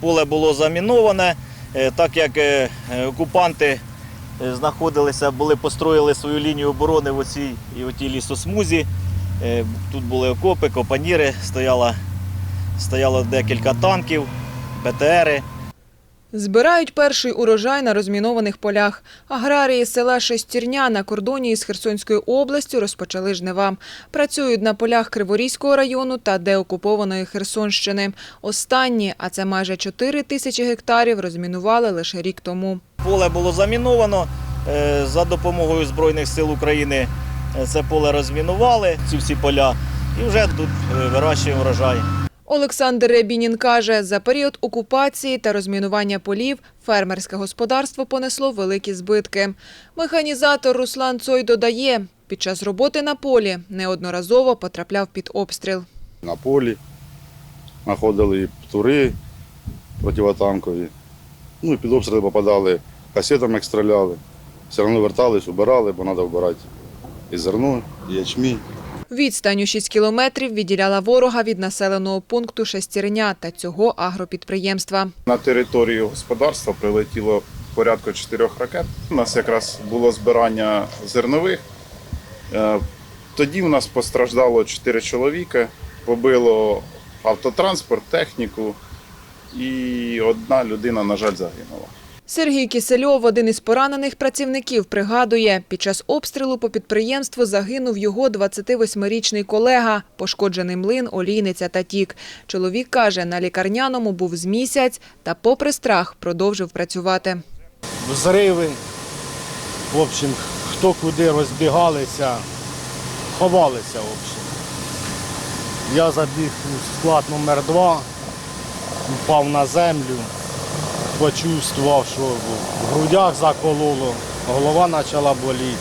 поле було заміноване, е, так як е, е, окупанти знаходилися, були построїли свою лінію оборони в оцій і отій лісосмузі. Тут були окопи, копаніри, стояло, стояло декілька танків, БТРи. Збирають перший урожай на розмінованих полях. Аграрії села Шестірня на кордоні із Херсонською областю розпочали жнива. Працюють на полях Криворізького району та деокупованої Херсонщини. Останні, а це майже 4 тисячі гектарів, розмінували лише рік тому. Поле було заміновано е, за допомогою Збройних сил України. е, Це поле розмінували, ці всі поля, і вже тут е, вирощуємо врожай. Олександр Рябінін каже, за період окупації та розмінування полів фермерське господарство понесло великі збитки. Механізатор Руслан Цой додає, під час роботи на полі неодноразово потрапляв під обстріл. на полі, знаходили і птури противотанкові. Ну і під обстріли попадали, касетами як стріляли. Все одно вертались, убирали, бо треба вбирати і зерно, і ячмінь. Відстань у 6 кілометрів відділяла ворога від населеного пункту Шестерня та цього агропідприємства. На територію господарства прилетіло порядку чотирьох ракет. У нас якраз було збирання зернових. Е, Тоді у нас постраждало чотири чоловіка, побило автотранспорт, техніку, і одна людина, на жаль, загинула. Сергій Кисельов, один із поранених працівників, пригадує, під час обстрілу по підприємству загинув його 28-річний колега, пошкоджений млин, олійниця та тік. Чоловік каже, на лікарняному був з місяць та попри страх продовжив працювати. взриви. В общем, хто куди розбігалися, ховалися. В общем. Я забіг у склад номер 2 впав на землю, почувствував, що в грудях закололо, голова почала боліти.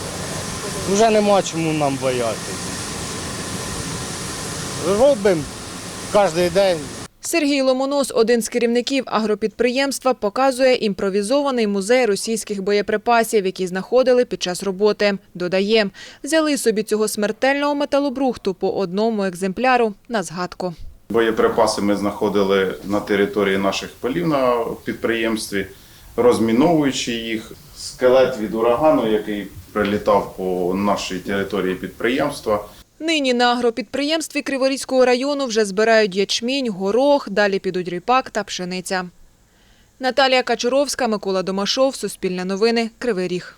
Вже нема чому нам боятися. Робимо кожен день. Сергій Ломонос, один з керівників агропідприємства, показує імпровізований музей російських боєприпасів, які знаходили під час роботи. Додає, взяли собі цього смертельного металобрухту по одному екземпляру на згадку. Боєприпаси ми знаходили на території наших полів на підприємстві, розміновуючи їх. Скелет від урагану, який прилітав по нашій території підприємства. Нині на агропідприємстві Криворізького району вже збирають ячмінь, горох, далі підуть ріпак та пшениця. Наталія Качуровська, Микола Домашов, Суспільне новини, Кривий Ріг.